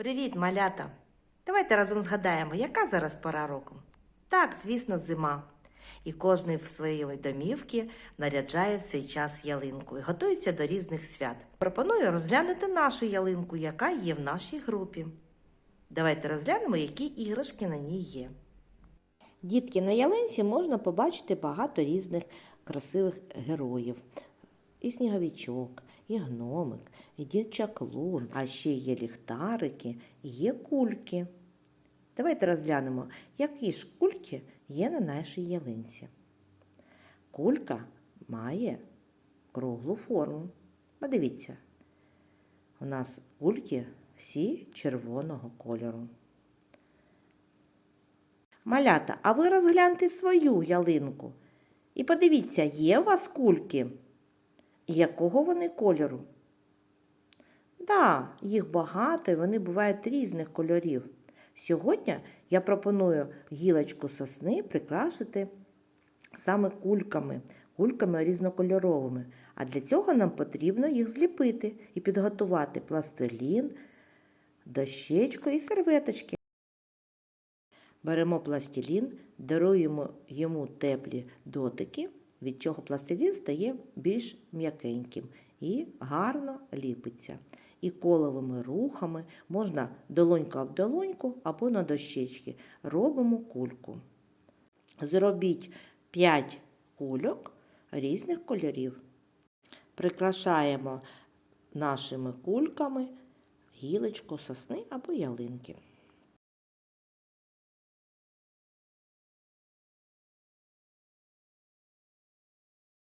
Привіт, малята! Давайте разом згадаємо, яка зараз пора року. Так, звісно, зима. І кожний в своїй домівці наряджає в цей час ялинку і готується до різних свят. Пропоную розглянути нашу ялинку, яка є в нашій групі. Давайте розглянемо, які іграшки на ній є. Дітки, на ялинці можна побачити багато різних красивих героїв. І сніговичок, і гномик, і дід Чаклун, а ще є ліхтарики, є кульки. Давайте розглянемо, які ж кульки є на нашій ялинці. Кулька має круглу форму. Подивіться, у нас кульки всі червоного кольору. Малята, а ви розгляньте свою ялинку. І подивіться, є у вас кульки? Якого вони кольору? Да, їх багато і вони бувають різних кольорів. Сьогодні я пропоную гілочку сосни прикрашити саме кульками, кульками різнокольоровими. А для цього нам потрібно їх зліпити і підготувати пластилін, дощечку і серветочки. Беремо пластилін, даруємо йому теплі дотики, від чого пластилін стає більш м'якеньким і гарно ліпиться. І коловими рухами можна долонька об долоньку або на дощечки робимо кульку. Зробіть 5 кульок різних кольорів. Прикрашаємо нашими кульками гілочку сосни або ялинки.